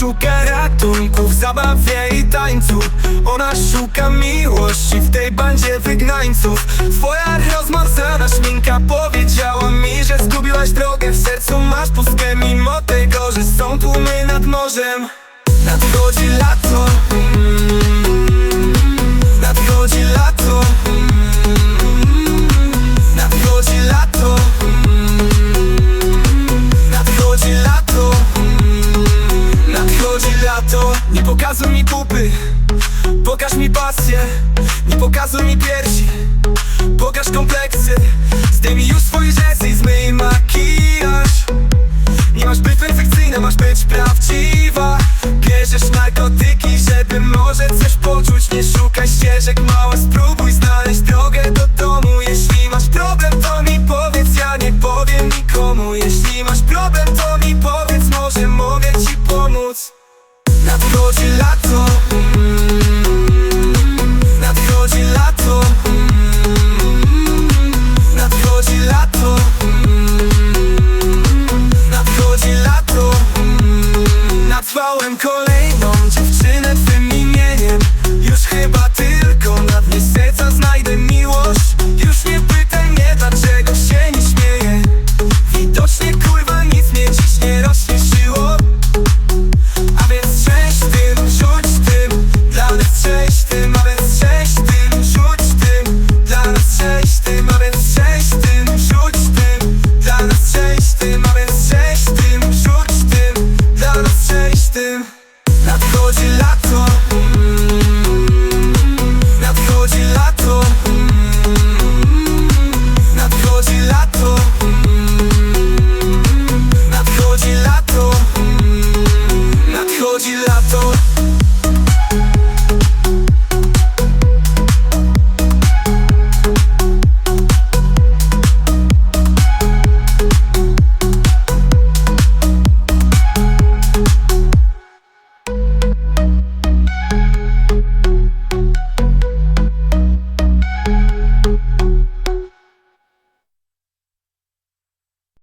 szuka ratunków, zabawie i tańców. Ona szuka miłości w tej bandzie wygnańców. Twoja rozmacana szminka powiedziała mi, że zgubiłaś drogę W sercu. Masz pustkę mimo tego, że są tłumy nad morzem. Nadchodzi lato pokazuj mi pupy Pokaż mi pasję Nie pokazuj mi piersi. Pokaż kompleksy Zdejmij już swoje rzeczy. Nadchodzi lato mm, Nadchodzi lato mm, Nadchodzi lato mm, Nadchodzi lato Nadtrwałem kolejny